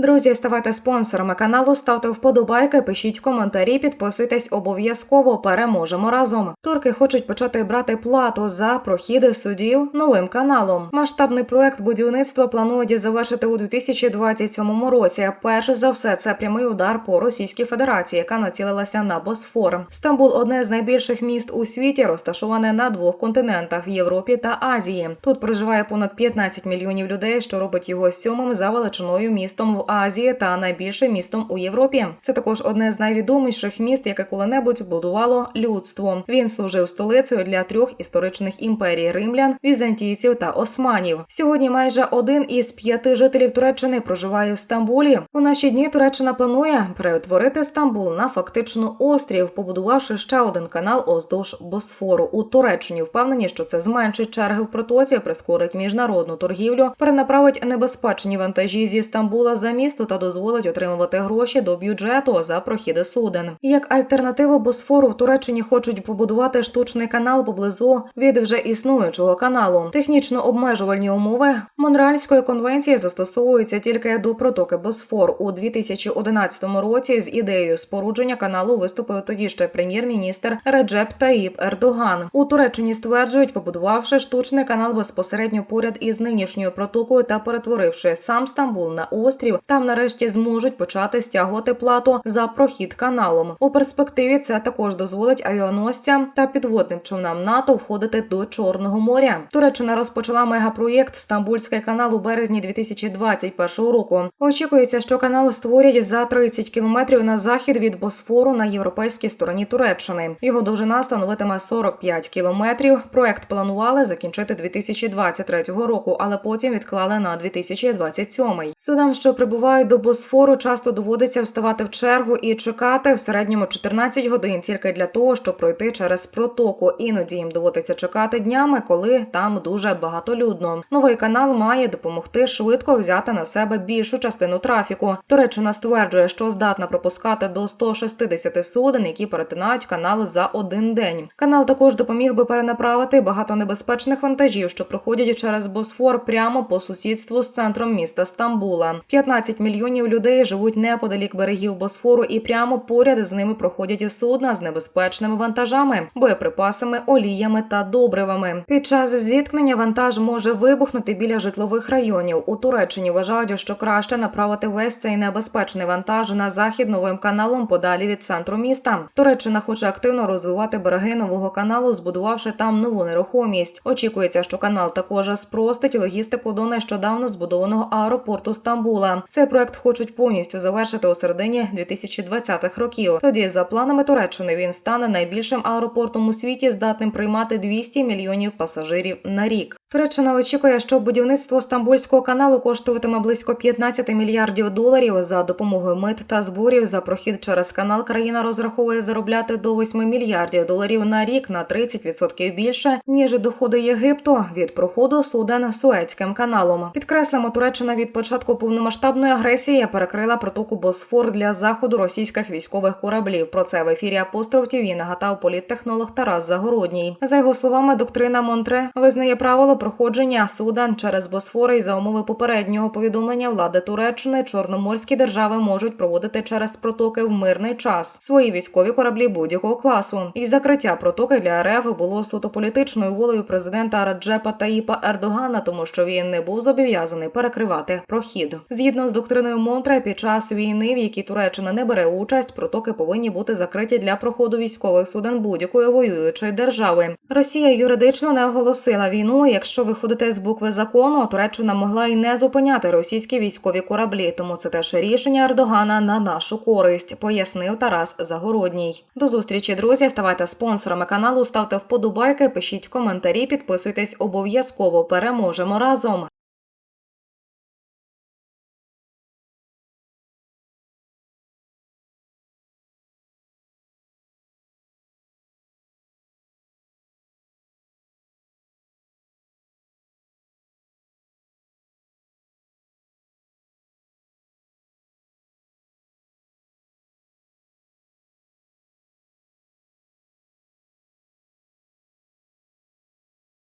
Друзі, ставайте спонсорами каналу, ставте вподобайки, пишіть коментарі, підписуйтесь обов'язково. Переможемо разом. Турки хочуть почати брати плату за прохіди судів новим каналом. Масштабний проект будівництва планують завершити у 2027 році. Перш за все, це прямий удар по Російській Федерації, яка націлилася на Босфор. Стамбул одне з найбільших міст у світі, розташоване на двох континентах Європі та Азії. Тут проживає понад 15 мільйонів людей, що робить його сьомим за величиною містом в Азії та найбільшим містом у Європі. Це також одне з найвідоміших міст, яке коли-небудь будувало людство. Він служив столицею для трьох історичних імперій римлян, візантійців та османів. Сьогодні майже один із п'яти жителів Туреччини проживає в Стамбулі. У наші дні Туреччина планує перетворити Стамбул на фактично острів, побудувавши ще один канал оздовж Босфору. У Туреччині впевнені, що це зменшить черги в протоці, прискорить міжнародну торгівлю, перенаправить небезпечні вантажі зі Стамбула за місто та дозволить отримувати гроші до бюджету за прохіди суден. Як альтернативу Босфору в Туреччині хочуть побудувати штучний канал поблизу від вже існуючого каналу. Технічно обмежувальні умови Монреальської конвенції застосовуються тільки до протоки Босфор у 2011 році. З ідеєю спорудження каналу виступив тоді ще прем'єр-міністр Реджеп Таїп Ердоган. У Туреччині стверджують, побудувавши штучний канал безпосередньо поряд із нинішньою протокою та перетворивши сам Стамбул на острів, там нарешті зможуть почати стягувати плату за прохід каналом. У перспективі це також дозволить авіаносцям та підводним човнам НАТО входити до Чорного моря. Туреччина розпочала мегапроєкт Стамбульський канал у березні 2021 року. Очікується, що канал створять за 30 кілометрів на захід від Босфору на європейській стороні Туреччини. Його довжина становитиме 45 кілометрів. Проект планували закінчити 2023 року, але потім відклали на 2027. Судам, що прибувають до Босфору, часто доводиться вставати в чергу і чекати в середньому 14 годин тільки для того, щоб пройти через протоку. Іноді їм доводиться чекати днями, коли там дуже багатолюдно. Новий канал має допомогти швидко взяти на себе більшу частину трафіку. Туреччина стверджує, що здатна пропускати до 160 суден, які перетинають канал за один день. Канал також допоміг би перенаправити багато небезпечних вантажів, що проходять через Босфор прямо по сусідству з центром міста Стамбула. 15 мільйонів людей живуть неподалік берегів Босфору, і прямо поряд з ними проходять і судна з небезпечними вантажами, боєприпасами, оліями та добривами. Під час зіткнення вантаж може вибухнути біля житлових районів. У Туреччині вважають, що краще направити весь цей небезпечний вантаж на захід новим каналом подалі від центру міста. Туреччина хоче активно розвивати береги нового каналу, збудувавши там нову нерухомість. Очікується, що канал також спростить логістику до нещодавно збудованого аеропорту Стамбула. Цей проект хочуть повністю завершити у середині 2020-х років. Тоді, за планами Туреччини, він стане найбільшим аеропортом у світі, здатним приймати 200 мільйонів пасажирів на рік. Туреччина очікує, що будівництво Стамбульського каналу коштуватиме близько 15 мільярдів доларів за допомогою мит та зборів за прохід через канал. Країна розраховує заробляти до 8 мільярдів доларів на рік на 30% більше ніж доходи Єгипту від проходу суден Суецьким каналом. Підкреслимо, Туреччина від початку повномасштабної агресії перекрила протоку Босфор для заходу російських військових кораблів. Про це в ефірі Апостроф ТІВІ нагадав політтехнолог Тарас Загородній. За його словами, доктрина Монтре визнає правило проходження суден через Босфор і за умови попереднього повідомлення влади Туреччини чорноморські держави можуть проводити через протоки в мирний час свої військові кораблі будь-якого класу. І закриття протоки для РФ було суто політичною волею президента Раджепа Таїпа Ердогана, тому що він не був зобов'язаний перекривати прохід. Згідно з доктриною Монтре, під час війни, в якій Туреччина не бере участь, протоки повинні бути закриті для проходу військових суден будь-якої воюючої держави. Росія юридично не оголосила війну. Якщо виходити з букви закону, Туреччина могла й не зупиняти російські військові кораблі. Тому це теж рішення Ердогана на нашу користь, пояснив Тарас Загородній. До зустрічі, друзі. Ставайте спонсорами каналу, ставте вподобайки, пишіть коментарі, підписуйтесь обов'язково. Переможемо разом.